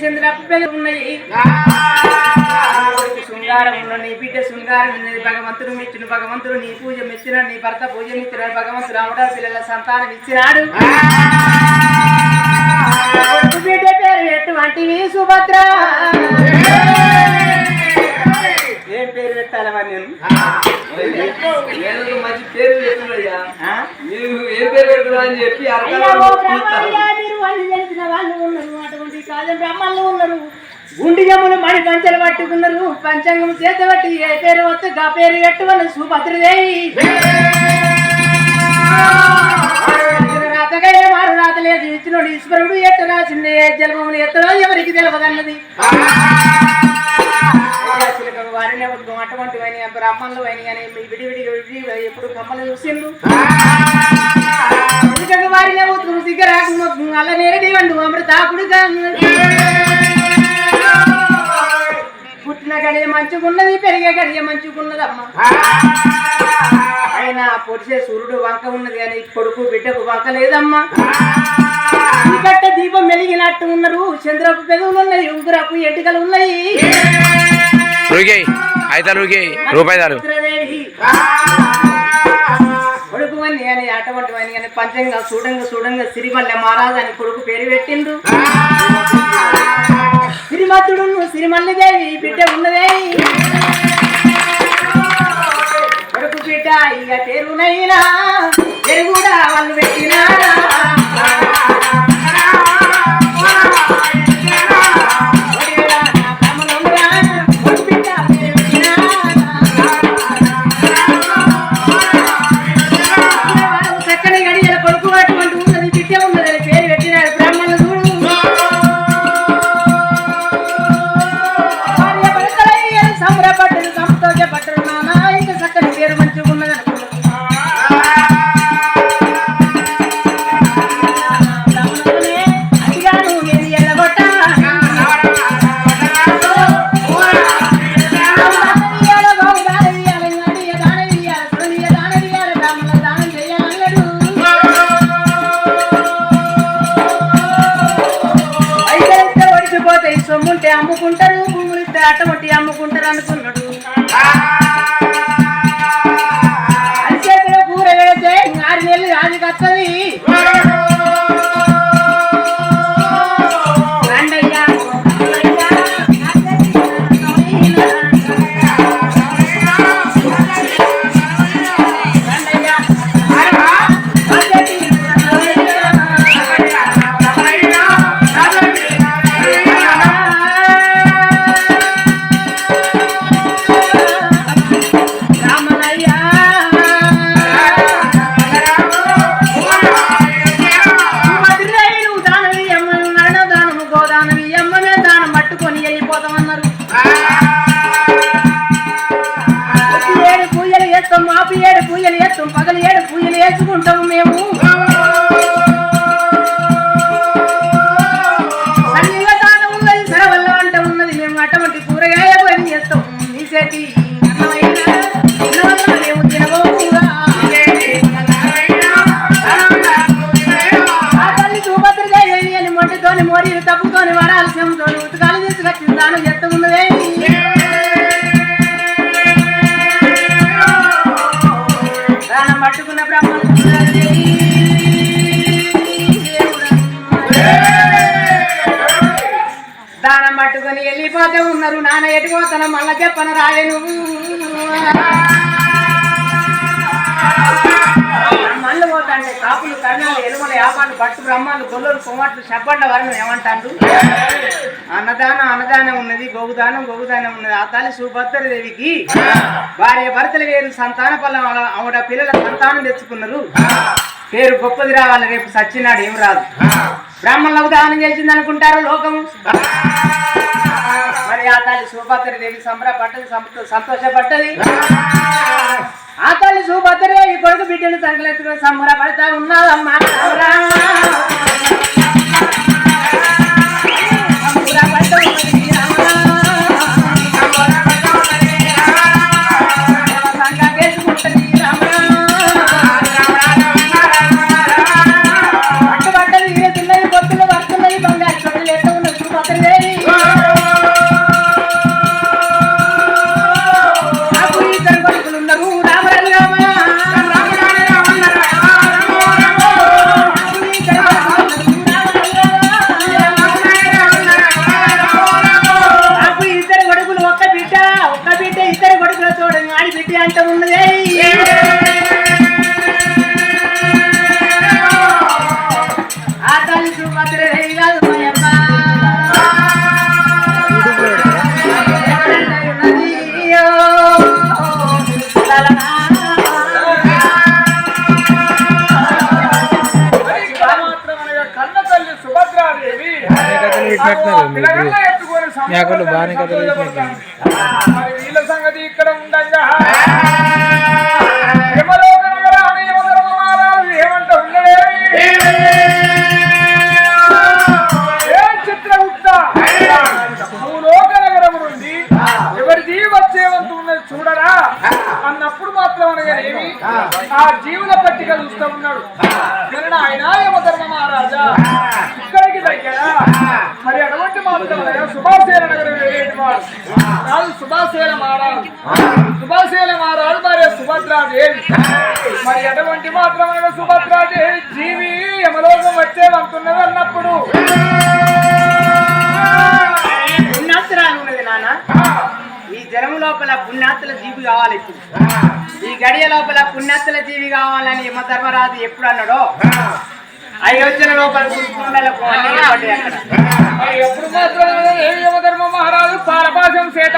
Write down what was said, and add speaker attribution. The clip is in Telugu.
Speaker 1: చంద్రపు పెదవులు ఉన్నాయి శృంగారం ఉన్న నీ బిడ్డ శృంగారం ఉన్నది భగవంతుడు మెచ్చిన భగవంతుడు నీ పూజ మెచ్చిన నీ భర్త పూజ మెచ్చినాడు భగవంతుడు ఆవిడ పిల్లల సంతానం ఇచ్చినాడు బిడ్డ పేరు ఎటువంటివి సుభద్ర ఏం పేరు పెట్టాలవా నేను
Speaker 2: నేను మంచి పేరు? మీరు ఏ పేరు పెడుతున్నా అని చెప్పి
Speaker 1: అయ్యా, కాళ్ళు వాళ్ళు తెలిసిన వాళ్ళు ఉన్నారు. అటువంటి సాధన బ్రహ్మలు ఉన్నారు. గుండి జమ్ములు మడి పంచలు పట్టుకున్నారు పంచాంగం చేత పట్టి ఏ పేరు వస్తే గా పేరు కట్టువల్ల సుభద్రదేవి రాతగా మారు రాత లేదు. ఇచ్చినోడు ఈశ్వరుడు ఎట్ట రాసింది ఏ జన్మములు ఎత్తడో ఎవరికి తెలియదన్నది చిలకలు ఉద్గం అటువంటి అని బ్రాహ్మణులు అని కానీ విడి విడి ఎప్పుడు కమ్మలు చూసిండు చిలకలు వారినే ఉద్గం సిగ్గరాకు మొగ్గు అల్ల అమృతాకుడు పుట్టిన గడియ మంచుకున్నది పెరిగే గడియ మంచుకున్నదమ్మా. ఆయన పొడిసే సూర్యుడు వంక ఉన్నది అని కొడుకు బిడ్డకు వంక లేదమ్మా. కట్ట దీపం వెలిగినట్టు ఉన్నారు చంద్రపు పెదవులు ఉన్నాయి ఉంగురపు ఎంటికలు ఉన్నాయి.
Speaker 3: రుగే ఐదారు రుగే రూపాయిదారు
Speaker 1: చిత్రదేవి కొడుకు అని అని పంచంగా చూడంగా చూడంగా సిరిమల్లె మహారాజు అని కొడుకు పేరు పెట్టిండు సిరిమత్తుడు సిరిమల్లి దేవి బిడ్డ ఉన్నదేవి. కొడుకు బిడ్డ ఇక పేరునైనా పెరుగుడా వాళ్ళు పెట్టినారా పోతే సొమ్ముంటే అమ్ముకుంటారు భూములిస్తే అట్టమొట్టి అమ్ముకుంటారు అనుకున్నాడు. అరిచేతిలో కూర వేస్తే ఆరు నెలలు రాజు కత్తది పట్టుకొని వెళ్ళిపోతామన్నారు ఏడు పూజలు వేస్తాం మాపి ఏడు పూజలు వేస్తాం పగలు ఏడు పూజలు వేసుకుంటాము మేము. ఉన్నది సరవల్ల వంట ఉన్నది మేము అటువంటి కూరగాయ పని చేస్తాం. నీ తీసుకొచ్చి దానం చేస్తున్నదే దానం పట్టుకున్న బ్రహ్మను దానం పట్టుకొని వెళ్ళిపోతే ఉన్నారు నాన్న ఎటుపోతాను మళ్ళా చెప్పను రాయను కళ్ళు పోతాంటే కాపులు కర్ణాలు ఎలుమల యాపాలు పట్టు బ్రహ్మాలు గొల్లలు కొమ్మట్లు చెప్పండ వరం ఏమంటారు? అన్నదానం అన్నదానం ఉన్నది గోగుదానం గోగుదానం ఉన్నది. ఆ తల్లి సుభద్రదేవికి భార్య భర్తలు వేరు సంతాన ఫలం ఆవిడ పిల్లల సంతానం తెచ్చుకున్నారు. పేరు గొప్పది రావాలి రేపు సచ్చినాడు ఏం రాదు. బ్రాహ్మణులకు దానం చేసింది అనుకుంటారు లోకము. మరి ఆ తల్లి సుభద్రదేవి దేవి సంబరపడ్డది సంతో- సంతోషపడ్డది. ఆ తల్లి సుభద్ర దేవి కొడుకు బిడ్డలు సంకలెత్తుకుని సంబరపడతా ఉన్నాదమ్మా ఒక్క బిడ్డ ఇద్దరు కొడుకుల చూడని ఆడి బిడ్డ అంత ఉన్నదే.
Speaker 4: ఆ కన్న తల్లి సుభద్రాదేవి. భూలోక నగరం నుండి ఎవరిది వచ్చేవంతు ఉన్నది చూడరా? అన్నప్పుడు మాత్రం అనగానేమి? ఆ జీవుల పట్టిక చూస్తూ ఉన్నాడు. ఆయన నగరం వెళ్ళేటి వాడు కాదు సుభాసేన మారాడు సుభాసేన మారాడు మరి సుభద్రాదేవి మరి అటువంటి మాత్రం అనగా సుభద్రాదేవి జీవి యమలోకం వచ్చేవంతున్నది అన్నప్పుడు.
Speaker 1: పుణ్యాత్రాలు ఉన్నది నాన్న. ఈ జనము లోపల పుణ్యాత్తుల జీవి కావాలి ఈ గడియ లోపల పుణ్యాత్తుల జీవి కావాలని యమ ధర్మరాజు ఎప్పుడు అన్నాడో? లోపల ఏర్పడ్డాయి అక్కడ.
Speaker 4: మరి ఎప్పుడు మాత్రం మహారాజు పారపాశం చేత